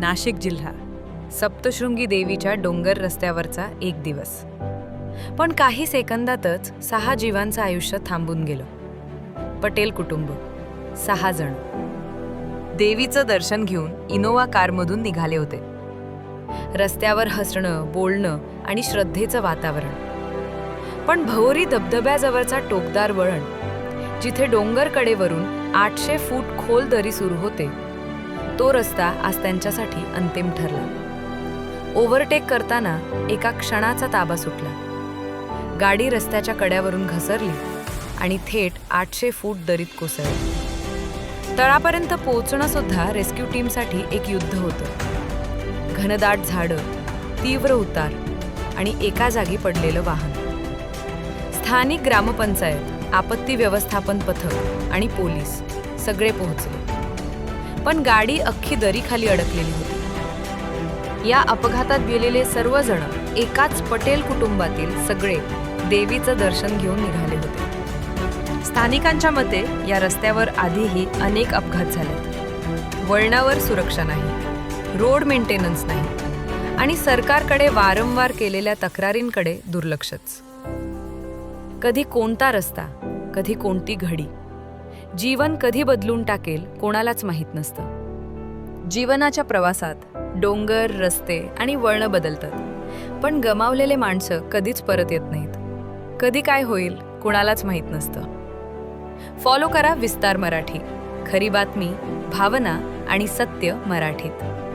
नाशिक जिल्हा. सप्तशृंगी देवीच्या डोंगर रस्त्यावरचा एक दिवस. पण काही सेकंदातच सहा जीवांचं आयुष्य थांबून गेलं. पटेल कुटुंब सहा जण. देवीचं दर्शन घेऊन इनोवा कारमधून निघाले होते. रस्त्यावर हसणं बोलणं आणि श्रद्धेचं वातावरण. पण भोवरी धबधब्याजवळचा टोकदार वळण जिथे डोंगरकडेवरून आठशे फूट खोल दरी सुरू होते तो रस्ता आज त्यांच्यासाठी अंतिम ठरला. ओव्हरटेक करताना एका क्षणाचा ताबा सुटला. गाडी रस्त्याच्या कड्यावरून घसरली आणि थेट आठशे फूट दरीत कोसळली. तळापर्यंत पोहोचणं सुद्धा रेस्क्यू टीमसाठी एक युद्ध होतं. घनदाट झाडं तीव्र उतार आणि एका जागी पडलेलं वाहन. स्थानिक ग्रामपंचायत आपत्ती व्यवस्थापन पथक आणि पोलीस सगळे पोहोचले. पण गाडी अख्खी दरीखाली अडकलेली होती. या अपघातात गेलेले सर्वजण एकाच पटेल कुटुंबातील सगळे देवीचं दर्शन घेऊन निघाले होते. स्थानिकांच्या मते या रस्त्यावर आधीही अनेक अपघात झाले. वळणावर सुरक्षा नाही रोड मेंटेनन्स नाही आणि सरकारकडे वारंवार केलेल्या तक्रारींकडे दुर्लक्षच. कधी कोणता रस्ता कधी कोणती घडी जीवन कधी बदलून टाकेल कोणालाच माहीत नसतं. जीवनाच्या प्रवासात डोंगर रस्ते आणि वळणं बदलतात. पण गमावलेले माणसं कधीच परत येत नाहीत. कधी काय होईल कोणालाच माहीत नसतं. फॉलो करा विस्तार मराठी. खरी बातमी भावना आणि सत्य मराठीत.